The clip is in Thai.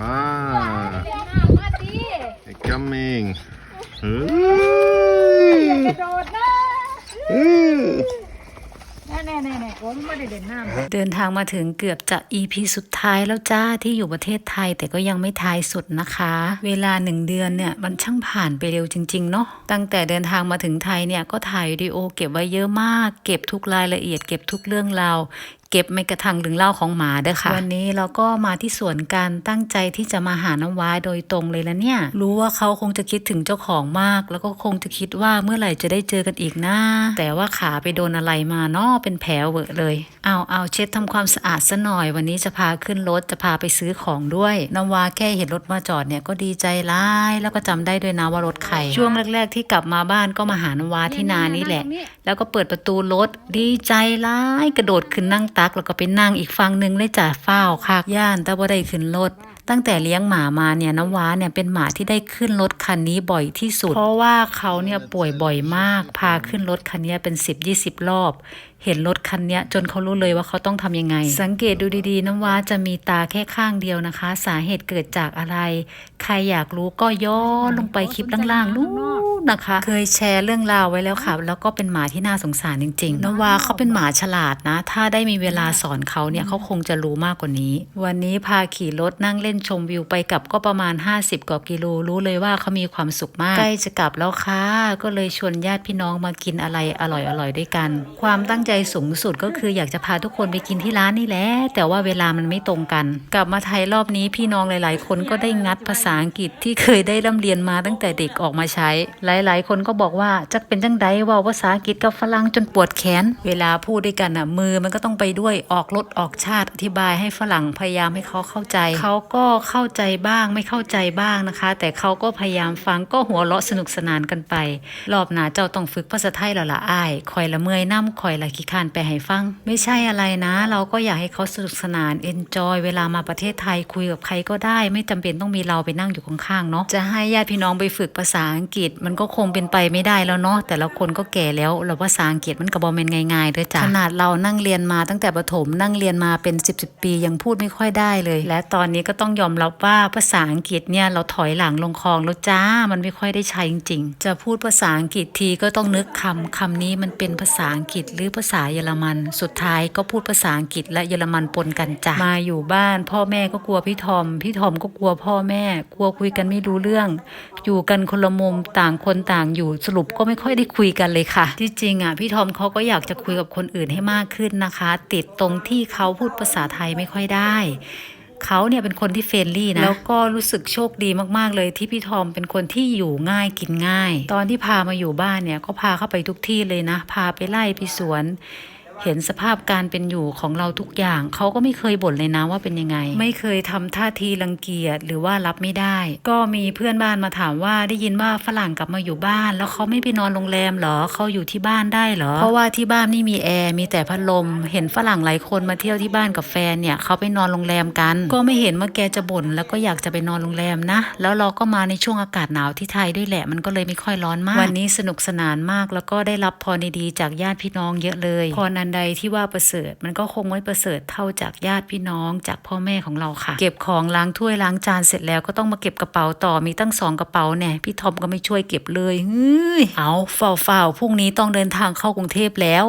Ah, มาดิ they're coming. อย่ Hey. ากระโดดนะ Hey. แน่แน่แน่แน่ผมไม่ได้เด่นน้ำเดินทางมาถึงเกือบจะ EP สุดท้ายแล้วจ้าที่อยู่ประเทศไทยแต่ก็ยังไม่ท้ายสุดนะคะ เวลาหนึ่งเดือนเนี่ยมันช่างผ่านไปเร็วจริงๆเนาะตั้งแต่เดินทางมาถึงไทยเนี่ยก็ถ่ายวิดีโอเก็บไว้เยอะมาก เก็บทุกรายละเอียดเก็บทุกเรื่องราวเก็บไม่กระทั่งถึงเล่าของหมาเด้อค่ะ วันนี้เราก็มาที่สวนกันตั้งใจที่จะมาหาน้ำว้าโดยตรงเลยละเนี่ย รู้ว่าเขาคงจะคิดถึงเจ้าของมาก แล้วก็คงจะคิดว่าเมื่อไหร่จะได้เจอกันอีกนะ แต่ว่าขาไปโดนอะไรมาเนาะเป็นแผลเวอะเลยเอาเอาเช็ดทำความสะอาดซะหน่อย วันนี้จะพาขึ้นรถจะพาไปซื้อของด้วยน้ำว้าแค่เห็นรถมาจอดเนี่ยก็ดีใจร้ายแล้วก็จำได้ด้วยนะว่ารถใครช่วงแรก ๆ ที่กลับมาบ้านก็มาหาน้ำว้าที่นานี่แหละ แล้วก็เปิดประตูรถดีใจร้ายกระโดดขึ้นนั่งตักแล้วก็ไปนั่งอีกฝั่งหนึ่งเลยจ่าเฝ้าคักย่านแต่ว่าได้ขึ้นรถตั้งแต่เลี้ยงหมามาเนี่ยน้ำว้าเนี่ยเป็นหมาที่ได้ขึ้นรถคันนี้บ่อยที่สุด เพราะว่าเขาเนี่ยป่วยบ่อยมาก พาขึ้นรถคันนี้เป็น 10 20 รอบเห็นรถคันเนี้ยจนเขารู้เลยว่าเขาต้องทำยังไง สังเกตดูดีๆ น้ำว้าจะมีตาแค่ข้างเดียวนะคะ สาเหตุเกิดจากอะไร ใครอยากรู้ก็ย้อนลงไปคลิปล่างๆนู้นนะคะ เคยแชร์เรื่องราวไว้แล้วค่ะ แล้วก็เป็นหมาที่น่าสงสารจริงๆ น้ำว้าเขาเป็นหมาฉลาดนะ ถ้าได้มีเวลาสอนเขาเนี่ยเขาคงจะรู้มากกว่านี้ วันนี้พาขี่รถนั่งเล่นชมวิวไปกลับก็ประมาณ 50 กว่ากิโลรู้เลยว่าเขามีความสุขมากใกล้จะกลับแล้วค่ะก็เลยชวนญาติพี่น้องมากินอะไรอร่อยๆด้วยกัน ความตั้งใจสูงสุดก็คืออยากจะพาทุกคนไปกินที่ร้านนี่แหละแต่ว่าเวลามันไม่ตรงกัน กลับมาไทยรอบนี้พี่น้องหลาย ๆ คนก็ได้งัดภาษาอังกฤษที่เคยได้ร่ำเรียนมาตั้งแต่เด็กออกมาใช้ หลาย ๆ คนก็บอกว่าจักเป็นจังไดเว่าภาษาอังกฤษกับฝรั่งจนปวดแขน เวลาพูดด้วยกันอะมือมันก็ต้องไปด้วยออกรถออกชาติอธิบายให้ฝรั่งพยายามให้เขาเข้าใจ เขาก็เข้าใจบ้างไม่เข้าใจบ้างนะคะ แต่เขาก็พยายามฟังก็หัวเราะสนุกสนานกันไป รอบหน้าเจ้าต้องฝึกภาษาไทยแล้วล่ะอ้ายคอยละเมอยน้ำคอยละขี้คานไปให้ฟัง ไม่ใช่อะไรนะ เราก็อยากให้เขาสนุกสนานเอนจอยเวลามาประเทศไทยคุยกับใครก็ได้ ไม่จำเป็นต้องมีเราไปนั่งอยู่ข้างๆเนาะจะให้ญาติพี่น้องไปฝึกภาษาอังกฤษ มันก็คงเป็นไปไม่ได้แล้วเนาะแต่ละคนก็แก่แล้วเราภาษาอังกฤษมันก็บอเป็นง่ายๆด้วยจ้ะขนาดเรานั่งเรียนมาตั้งแต่ประถมนั่งเรียนมาเป็น 10บสปียังพูดไม่ค่อยได้เลย และตอนนี้ก็ต้องยอมรับว่าภาษาอังกฤษเนี่ยเราถอยหลังลงคลองแล้วจ้ามันไม่ค่อยได้ใช้จริงๆ จะพูดภาษาอังกฤษทีก็ต้องนึกคำคำนี้มันเป็นภาษาอังกฤษหรือภาษาเยอรมัน สุดท้ายก็พูดภาษาอังกฤษและเยอรมันปนกันจ้ะมาอยู่บ้าน พ่อแม่ก็กลัวพี่ทอม พี่ทอมก็กลัวพ่อแม่ กลัวคุยกันไม่รู้เรื่อง อยู่กันคนละมุมต่างคนต่างอยู่สรุปก็ไม่ค่อยได้คุยกันเลยค่ะ ที่จริงอะพี่ทอมเขาก็อยากจะคุยกับคนอื่นให้มากขึ้นนะคะ ติดตรงที่เขาพูดภาษาไทยไม่ค่อยได้ เขาเนี่ยเป็นคนที่เฟรนลี่นะ แล้วก็รู้สึกโชคดีมากๆเลยที่พี่ทอมเป็นคนที่อยู่ง่ายกินง่าย ตอนที่พามาอยู่บ้านเนี่ยก็พาเข้าไปทุกที่เลยนะ พาไปไล่ไปสวน เห็นสภาพการเป็นอยู่ของเราทุกอย่าง เขาก็ไม่เคยบ่นเลยนะว่าเป็นยังไง ไม่เคยทำท่าทีรังเกียจหรือว่ารับไม่ได้ ก็มีเพื่อนบ้านมาถามว่าได้ยินว่าฝรั่งกลับมาอยู่บ้าน แล้วเขาไม่ไปนอนโรงแรมเหรอเขาอยู่ที่บ้านได้เหรอ เพราะว่าที่บ้านไม่มีแอร์มีแต่พัดลม เห็นฝรั่งหลายคนมาเที่ยวที่บ้านกับแฟนเนี่ยเขาไปนอนโรงแรมกัน ก็ไม่เห็นว่าแกจะบ่นแล้วก็อยากจะไปนอนโรงแรมนะ แล้วเราก็มาในช่วงอากาศหนาวที่ไทยด้วยแหละ มันก็เลยไม่ค่อยร้อนมาก วันนี้สนุกสนานมากแล้วก็ได้รับพรดีๆจากญาติพี่น้องเยอะเลยพรนันใดที่ว่าประเสริฐ มันก็คงไม่ประเสริฐเท่าจากญาติพี่น้องจากพ่อแม่ของเราค่ะ เก็บของล้างถ้วยล้างจานเสร็จแล้วก็ต้องมาเก็บกระเป๋าต่อมีตั้งสองกระเป๋าแน่พี่ทอมก็ไม่ช่วยเก็บเลยเฮ้ยเอาเฝ้าๆพรุ่งนี้ต้องเดินทางเข้ากรุงเทพแล้ว